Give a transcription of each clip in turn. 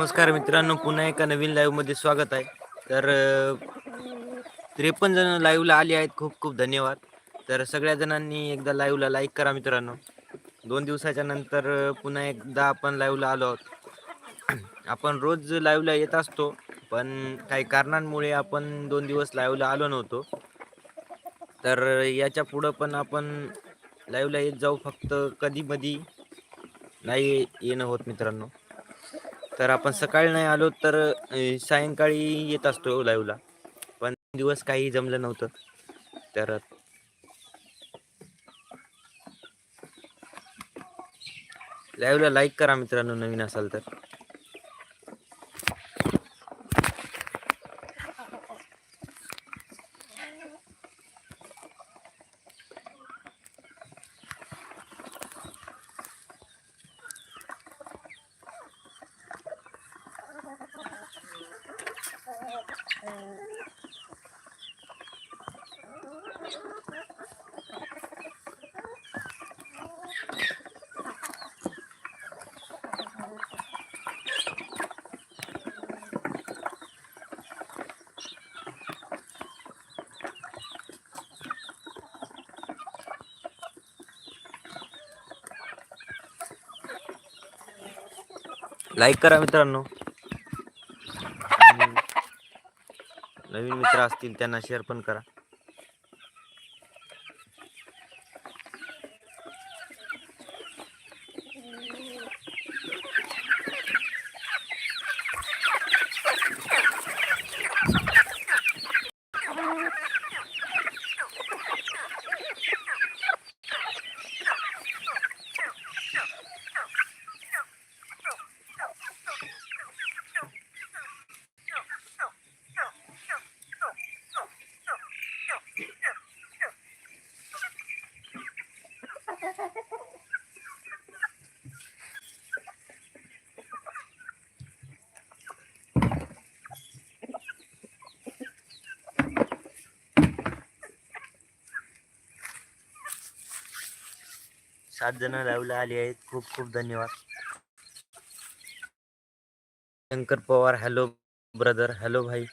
नमस्कार मित्रांनो पुन्हा एका नवीन लाईव्हमध्ये स्वागत आहे. तर त्रेपन्न जण लाईव्हला आले आहेत. खूप खूप धन्यवाद. तर सगळ्या जणांनी एकदा लाईव्हला लाईक करा मित्रांनो. दोन दिवसाच्या नंतर पुन्हा एकदा आपण लाईव्हला आलो आहोत. आपण रोज लाईव्हला येत असतो पण काही कारणांमुळे आपण दोन दिवस लाईव्हला आलो नव्हतो. तर याच्या पुढं पण आपण लाईव्हला येत जाऊ फक्त कधी मधी नाही येणं होत मित्रांनो. तर आपण सकाळी नाही आलो तर सायंकाळी येत असतो लाईव्हला. पण दिवस काही जमलं नव्हतं. तर लाईव्हला लाईक करा मित्रांनो नवीन असाल तर. लाईक करा मित्रांनो. नवीन मित्र असतील त्यांना शेअर पण करा. सात जण लाईव्हला आली आहेत. खूप खूप धन्यवाद. Shankar Pawar hello brother hello भाई.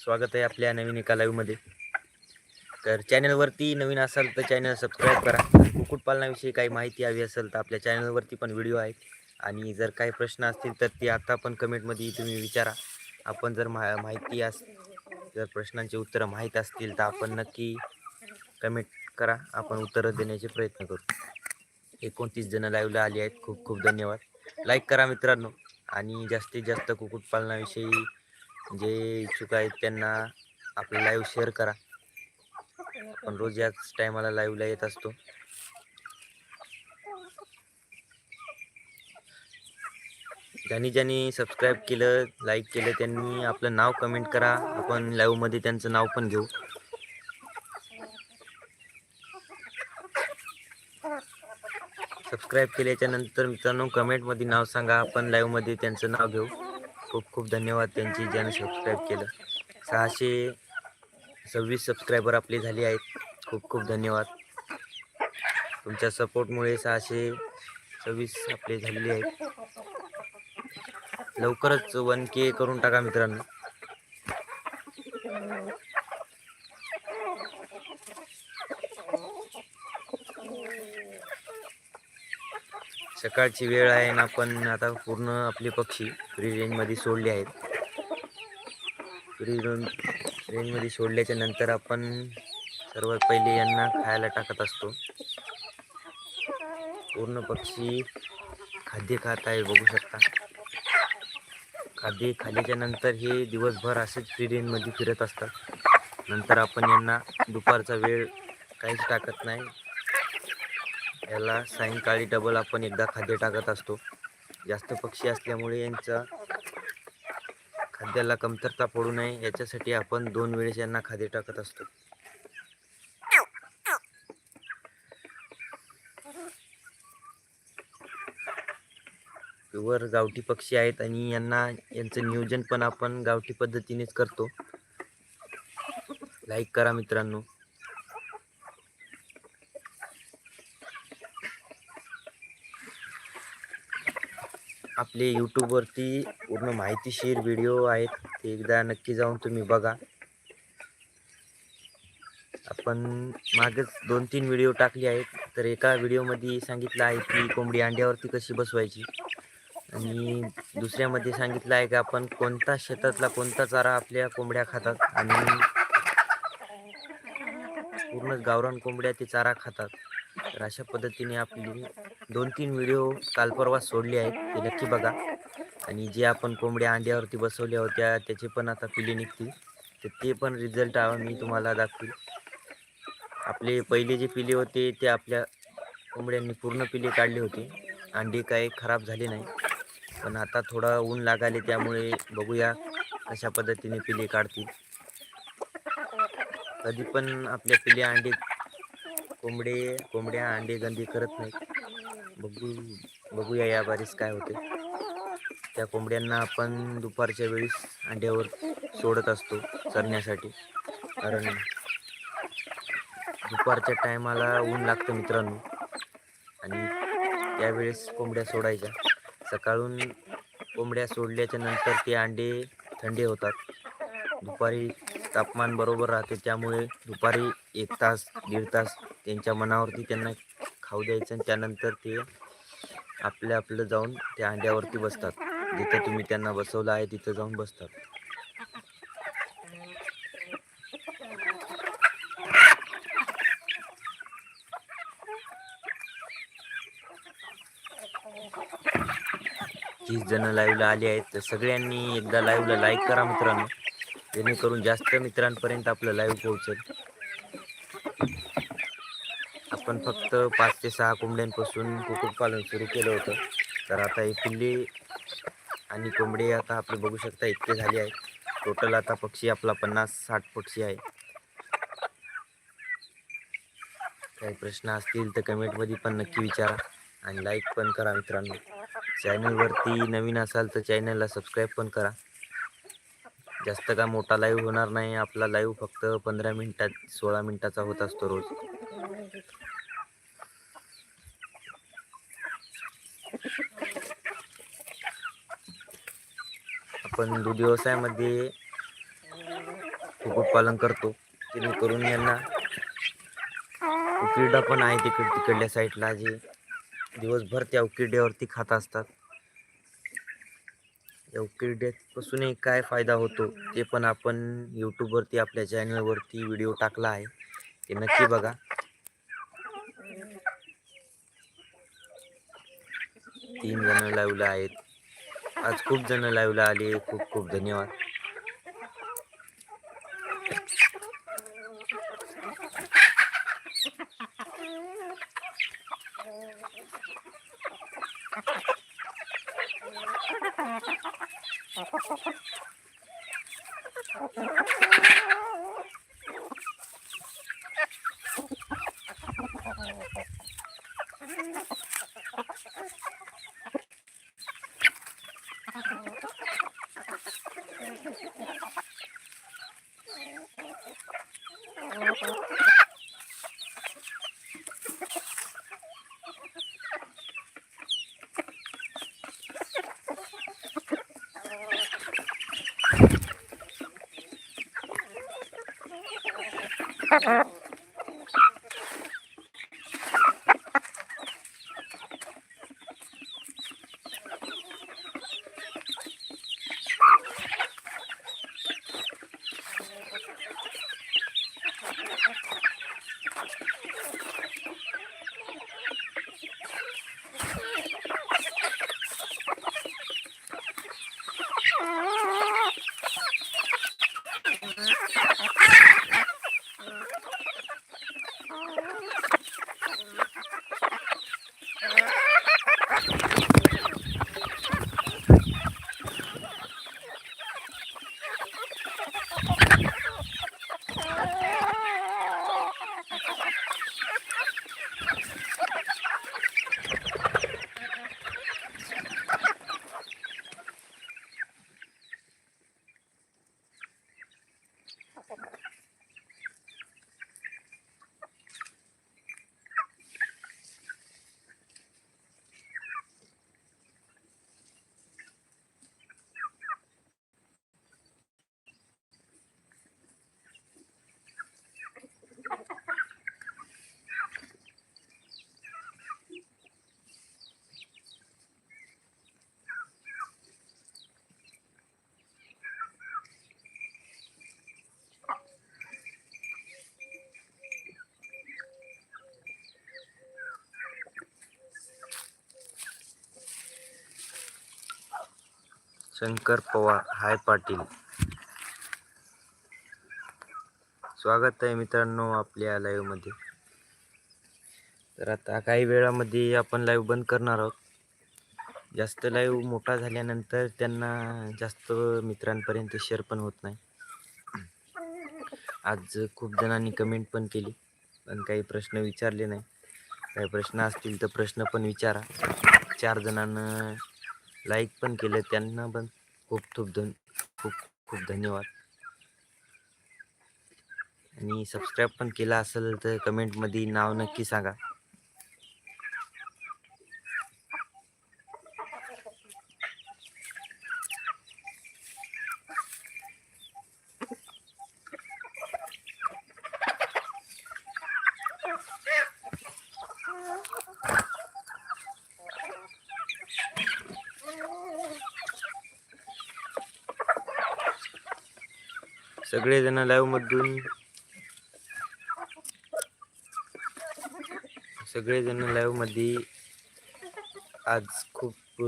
स्वागत आहे आपल्या नवीन एका लाईव्हमध्ये तर चॅनलवरती नवीन असाल तर चॅनल सबस्क्राईब करा. कुक्कुटपालनाविषयी काही माहिती हवी असेल तर आपल्या चॅनलवरती पण व्हिडिओ आहेत. आणि जर काही प्रश्न असतील तर ते आता पण कमेंटमध्ये तुम्ही विचारा. आपण जर मा माहिती अस जर प्रश्नांची उत्तरं माहीत असतील तर आपण नक्की कमेंट करा. आपण उत्तरं देण्याचे प्रयत्न करू. एकोणतीस जण लाईव्हला आली आहेत. खूप खूप धन्यवाद. लाईक करा मित्रांनो. आणि जास्तीत जास्त कुक्कुटपालनाविषयी जे इच्छुक आहेत त्यांना आपलं लाईव्ह शेअर करा. आपण रोज याच टायमाला लाईव्हला येत असतो. ज्यांनी ज्यांनी सबस्क्राईब केलं लाईक केलं त्यांनी आपलं नाव कमेंट करा. आपण लाईव्हमध्ये त्यांचं नाव पण घेऊ. सबस्क्राईब केल्याच्यानंतर मित्रांनो कमेंटमध्ये नाव सांगा आपण लाईव्हमध्ये त्यांचं नाव घेऊ. खूप खूप धन्यवाद त्यांची ज्यानं सबस्क्राईब केलं. सहाशे सव्वीस सबस्क्रायबर आपले झाले आहेत. खूप खूप धन्यवाद. तुमच्या सपोर्टमुळे सहाशे सव्वीस आपले झालेले आहेत. लवकरच वन के करून टाका मित्रांनो. सकाळची वेळ आहे ना आपण आता पूर्ण आपले पक्षी फ्री रेंजमध्ये सोडले आहेत. फ्री रेंज रेंजमध्ये सोडल्याच्या नंतर आपण सर्वात पहिले यांना खायला टाकत असतो. पूर्ण पक्षी खाद्य खात आहे बघू शकता. खाद्य खाल्याच्या नंतर हे दिवसभर असेच फ्री रेंजमध्ये फिरत असतात. नंतर आपण यांना दुपारचा वेळ काहीच टाकत नाही. याला सायंकाळी डबल आपण एकदा खाद्य टाकत असतो. जास्त पक्षी असल्यामुळे यांचा खाद्याला कमतरता पडू नये. याच्यासाठी आपण दोन वेळेस यांना खाद्य टाकत असतो. प्युअर गावठी पक्षी आहेत आणि यांना यांचं नियोजन पण आपण गावठी पद्धतीनेच करतो. लाईक करा मित्रांनो. आपले यूट्यूबवरती पूर्ण माहितीशीर व्हिडिओ आहेत. ते एकदा नक्की जाऊन तुम्ही बघा. आपण मागेच दोन तीन व्हिडिओ टाकले आहेत. तर एका व्हिडिओमध्ये सांगितलं आहे की कोंबडी अंड्यावरती कशी बसवायची? आणि दुसऱ्यामध्ये सांगितलं आहे की आपण कोणता शेतातला कोणता चारा आपल्या कोंबड्या खातात आणि पूर्ण गावरान कोंबड्या ते चारा खातात. तर अशा पद्धतीने आपली दोन तीन व्हिडिओ काल परवा सोडले आहेत ते नक्की बघा. आणि जे आपण कोंबड्या अंड्यावरती बसवल्या होत्या त्याचे पण आता पिले निघतील. तर ते पण रिझल्ट मी तुम्हाला दाखवील आपले पहिले जे पिले होते ते आपल्या कोंबड्यांनी पूर्ण पिले काढले होते. अंडी काही खराब झाले नाही. पण आता थोडा ऊन लागाले त्यामुळे बघूया कशा पद्धतीने पिले काढतील. कधी पण आपल्या पिले अंडे कोंबडे कोंबड्या अंडे गंदी करत नाहीत. बघू बघूया या बारीस काय होते. त्या कोंबड्यांना आपण दुपारच्या वेळेस अंड्यावर सोडत असतो चरण्यासाठी. कारण दुपारच्या टायमाला ऊन लागतं मित्रांनो. आणि त्यावेळेस कोंबड्या सोडायच्या. सकाळून कोंबड्या सोडल्याच्या नंतर ते अंडे थंडे होतात. दुपारी तापमान बरोबर राहते. त्यामुळे दुपारी एक तास दीड तास त्यांच्या मनावरती त्यांना खाऊ द्यायचं आणि त्यानंतर ते आपलं आपलं जाऊन त्या अंड्यावरती बसतात. जिथं तुम्ही त्यांना बसवलं आहे तिथं जाऊन बसतात. तीस जण लाईव्हला आले आहेत. तर सगळ्यांनी एकदा लाईव्हला लाईक करा मित्रांनो. जेणेकरून जास्त मित्रांपर्यंत आपलं लाईव्ह पोहोचेल. आपण फक्त पाच ते सहा कोंबड्यांपासून कुक्कुटपालन सुरू केलं होतं. तर आता हे पिल्ली आणि कोंबडी आता आपली बघू शकता इतके झाली आहे. टोटल आता पक्षी आपला पन्नास साठ पक्षी आहे. काही प्रश्न असतील तर कमेंटमध्ये पण नक्की विचारा आणि लाईक पण करा मित्रांनो. चॅनलवरती नवीन असाल तर चॅनलला सबस्क्राईब पण करा. जास्त का मोठा लाईव्ह होणार नाही आपला लाईव्ह फक्त पंधरा मिनटात सोळा मिनटाचा होत असतो रोज. आपण दूध व्यवसायामध्ये कुक्कुटपालन करतो. जेणेकरून यांना उकिरडा पण आहे तिकड तिकडल्या साईडला जे दिवसभर त्या उकिरड्यावरती खात असतात. या उकिरड्यापासूनही काय फायदा होतो ते पण आपण यूट्यूबवरती आपल्या चॅनलवरती व्हिडिओ टाकला आहे. ते नक्की बघा. तीन जण लावलं आहेत. आज खूप जण लाईव्हला आली. खूप खूप धन्यवाद. Uh-huh. शंकर पवार हाय पाटील. स्वागत आहे मित्रांनो आपल्या लाईव्हमध्ये तर आता काही वेळामध्ये आपण लाईव्ह बंद करणार आहोत. जास्त लाईव्ह मोठा झाल्यानंतर त्यांना जास्त मित्रांपर्यंत शेअर पण होत नाही. आज खूप जणांनी कमेंट पण केली पण काही प्रश्न विचारले नाही. काही प्रश्न असतील तर प्रश्न पण विचारा. चार जणांना लाईक पण केलं त्यांना पण खूप खूप धन खूप खूप धन्यवाद. आणि सबस्क्राईब पण केला असेल तर कमेंटमध्ये नाव नक्की सांगा. सगळेजण लाईव्ह मधून. सगळेजण लाईव्हमध्ये आज खूप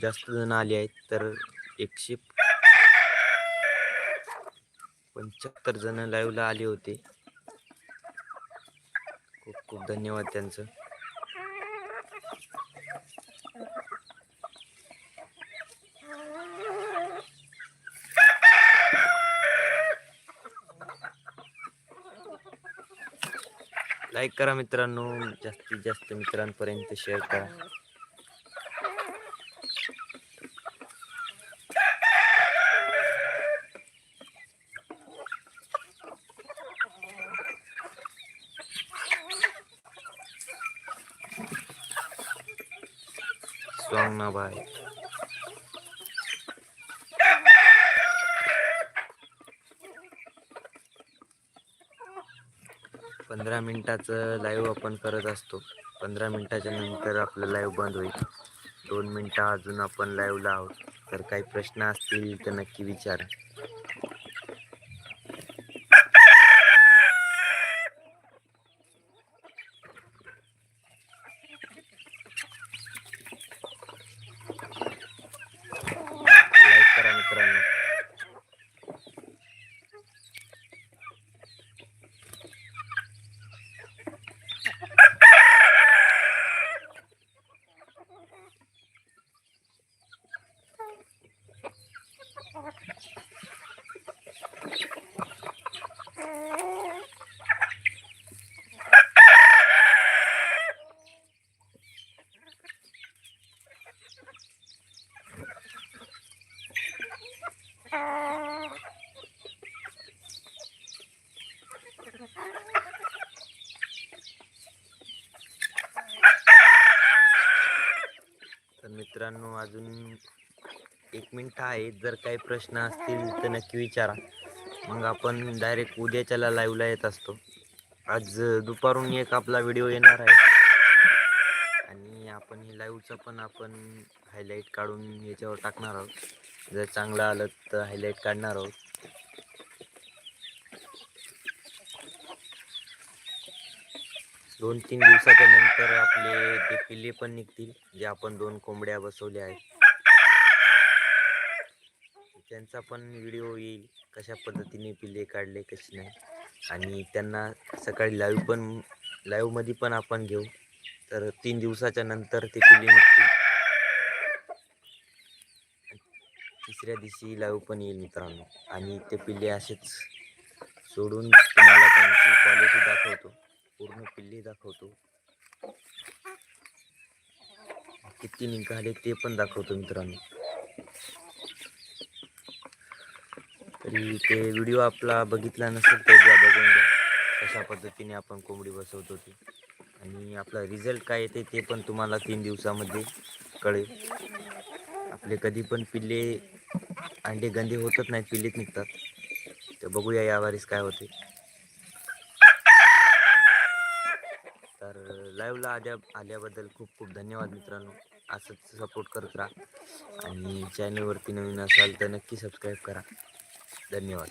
जास्त जण आले आहेत तर एकशे पंच्याहत्तर जण लाईव्हला आले होते. खूप खूप धन्यवाद त्यांचं. लाईक करा मित्रांनो. जास्तीत जास्त मित्रांपर्यंत शेअर करा. स्वांगना ना पंधरा मिनटाचं लाईव्ह आपण करत असतो. पंधरा मिनटाच्या नंतर आपलं लाईव्ह बंद होईल. दोन मिनटं अजून आपण लाईव्हला आहोत. तर काही प्रश्न असतील तर नक्की विचारा लाईक करा मित्रांनो तर मित्रांनो अजून एक मिनिट आहे. जर काही प्रश्न असतील तर नक्की विचारा. मग आपण डायरेक्ट उद्याच्याला लाईव्हला येत असतो. आज दुपारून एक आपला व्हिडिओ येणार आहे आणि आपण ही लाईव्हचं पण आपण हायलाईट काढून याच्यावर टाकणार आहोत. जर चांगलं आलं तर हायलाईट काढणार आहोत. दोन तीन दिवसाच्या नंतर आपले ते पिल्ले पण निघतील जे आपण दोन कोंबड्या बसवल्या आहेत. त्यांचा पण व्हिडिओ येईल कशा पद्धतीने पिल्ले काढले कशी नाही. आणि त्यांना सकाळी लाईव्ह पण लाईव्हमध्ये पण आपण घेऊ. तर तीन दिवसाच्या नंतर ते पिल्ले निघतील तिसऱ्या दिवशी लाईव्ह पण येईल मित्रांनो. आणि ते पिल्ले असेच सोडून तुम्हाला त्यांची क्वालिटी दाखवतो. पूर्ण पिल्ले दाखवतो. किती निघाले ते पण दाखवतो मित्रांनो. तरी ते व्हिडिओ आपला बघितला नसेल तर बघून घ्या. कशा पद्धतीने आपण कोंबडी बसवतो ती. आणि आपला रिझल्ट काय येते ते पण तुम्हाला तीन दिवसामध्ये कळेल. आपले कधी पण पिल्ले अंडे गंदे होतच नाहीत पिल्लेत निघतात. तर बघूया यावारीस काय होते. तर लाईव्हला आल्या आल्याबद्दल खूप खूप धन्यवाद मित्रांनो. असंच सपोर्ट करत राहा. आणि चॅनलवरती नवीन असाल तर नक्की सबस्क्राईब करा. धन्यवाद.